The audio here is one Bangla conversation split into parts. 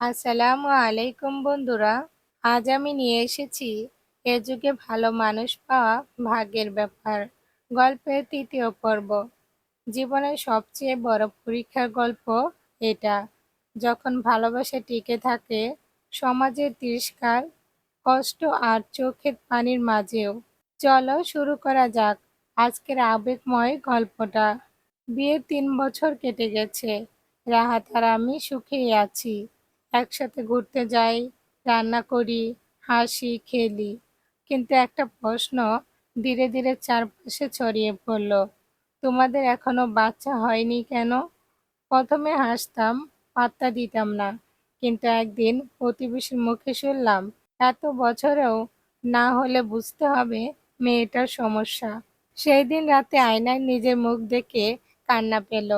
আসসালামু আলাইকুম বন্ধুরা। আজ আমি নিয়ে এসেছি এ যুগে ভালো মানুষ পাওয়া ভাগ্যের ব্যাপার। গল্পের তৃতীয় পর্ব। জীবনের সবচেয়ে বড় পরীক্ষার গল্প এটা। যখন ভালোবাসা টিকে থাকে সমাজের তিরস্কার, কষ্ট আর চোখের পানির মাঝেও। চলো শুরু করা যাক আজকের আবেগময় গল্পটা। বিয়ের তিন বছর কেটে গেছে। রাহাত আর আমি সুখেই আছি। একসাথে ঘুরতে যাই, রান্না করি, হাসি খেলি। কিন্তু একটা প্রশ্ন ধীরে ধীরে চারপাশে ছড়িয়ে পড়ল, তোমাদের এখনও বাচ্চা হয়নি কেন? প্রথমে হাসতাম, পাত্তা দিতাম না, কিন্তু একদিন প্রতিবেশীর মুখে শুনলাম, এত বছরেও না হলে বুঝতে হবে মেয়েটার সমস্যা। সেই দিন রাতে আয়নায় নিজের মুখ দেখে কান্না পেল,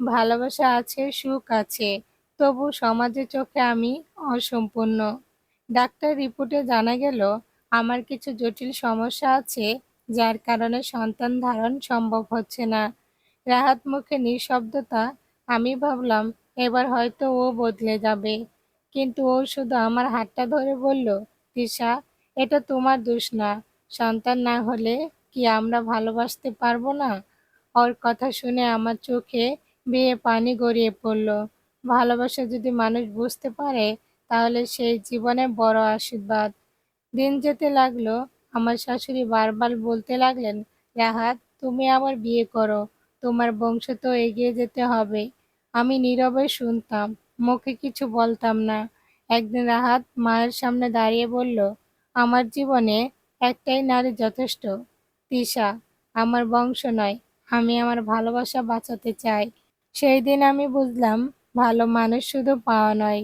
ভালোবাসা আছে, সুখ আছে তবু সমাজের চোখে আমি অসম্পূর্ণ। ডাক্তার রিপোর্টে জানা গেল, আমার কিছু জটিল সমস্যা আছে, যার কারণে সন্তান ধারণ সম্ভব হচ্ছে না। রাহাত মুখে নিঃশব্দতা, আমি ভাবলাম, এবার হয়তো ও বদলে যাবে। কিন্তু ও শুধু আমার হাতটা ধরে বলল, তিশা, এটা তোমার দোষ না। সন্তান না হলে কি আমরা ভালোবাসতে পারব না? ওর কথা শুনে আমার চোখে বেয়ে পানি গড়িয়ে পড়ল। ভালোবাসা যদি মানুষ বুঝতে পারে, তাহলে সেই জীবনে বড় আশীর্বাদ। দিন যেতে লাগল, আমার শাশুড়ি বারবার বলতে লাগলেন, রাহাত, তুমি আবার বিয়ে করো, তোমার বংশ তো এগিয়ে যেতে হবে। আমি নীরবে শুনতাম, মুখে কিছু বলতাম না। একদিন রাহাত মায়ের সামনে দাঁড়িয়ে বলল, আমার জীবনে একটাই নারী যথেষ্ট, তিশা। আমার বংশ নয়, আমি আমার ভালোবাসা বাঁচাতে চাই। সেই দিন আমি বুঝলাম ভালো মানুষ শুধু পাওয়া নয়,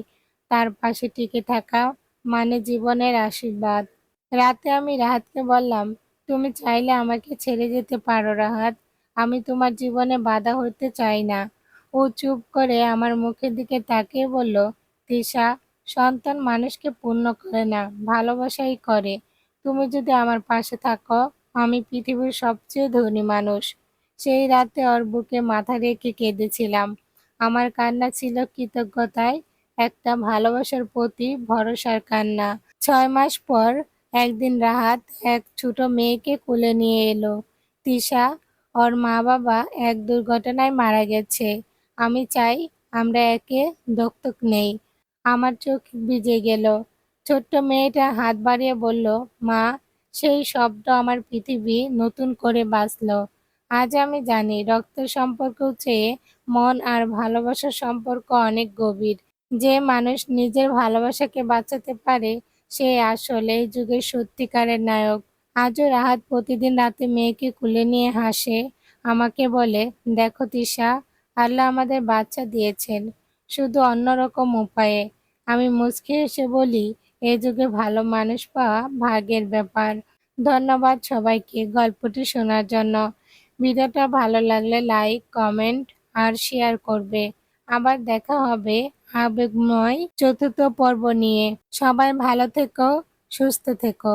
তার পাশে টিকে থাকা মানে জীবনের আশীর্বাদ। রাতে আমি রাহাতকে বললাম, তুমি চাইলে আমাকে ছেড়ে যেতে পারো রাহাত, আমি তোমার জীবনে বাধা হতে চাই না। ও চুপ করে আমার মুখের দিকে তাকিয়ে বলল, তিশা, সন্তান মানুষকে পূর্ণ করে না, ভালোবাসাই করে। তুমি যদি আমার পাশে থাকো, আমি পৃথিবীর সবচেয়ে ধনী মানুষ। সেই রাতে ওর বুকে মাথা রেখে কেঁদেছিলাম। আমার কান্না ছিল কৃতজ্ঞতায়, একটা ভালোবাসার প্রতি ভরসার কান্না। ছয় মাস পর একদিন রাহাত এক ছোট মেয়েকে কোলে নিয়ে এলো। তিশা, ওর মা বাবা এক দুর্ঘটনায় মারা গেছে। আমি চাই আমরা একে দত্তক নেই। আমার চোখ ভিজে গেল। ছোট্ট মেয়েটা হাত বাড়িয়ে বলল, মা, সেই শব্দ আমার পৃথিবী নতুন করে বাঁচল আজ আমি জানি রক্ত সম্পর্ক চেয়ে মন আর ভালোবাসার সম্পর্ক অনেক গভীর। যে মানুষ নিজের ভালোবাসাকে বাঁচাতে পারে, সে আসলে এই যুগের সত্যিকারের নায়ক। আজও রাহাত প্রতিদিন রাতে মেয়েকে কুলে নিয়ে হাসে, আমাকে বলে, দেখো তিশা, আল্লাহ আমাদের বাচ্চা দিয়েছেন, শুধু অন্যরকম উপায়ে। আমি মুচকি এসে বলি, এ যুগে ভালো মানুষ পাওয়া ভাগের ব্যাপার। ধন্যবাদ সবাইকে গল্পটি শোনার জন্য। ভিডিওটা ভালো লাগলে লাইক, কমেন্ট আর শেয়ার করবে। আবার দেখা হবে আবেগময় চতুর্থ পর্ব নিয়ে। সবাই ভালো থেকো, সুস্থ থেকো।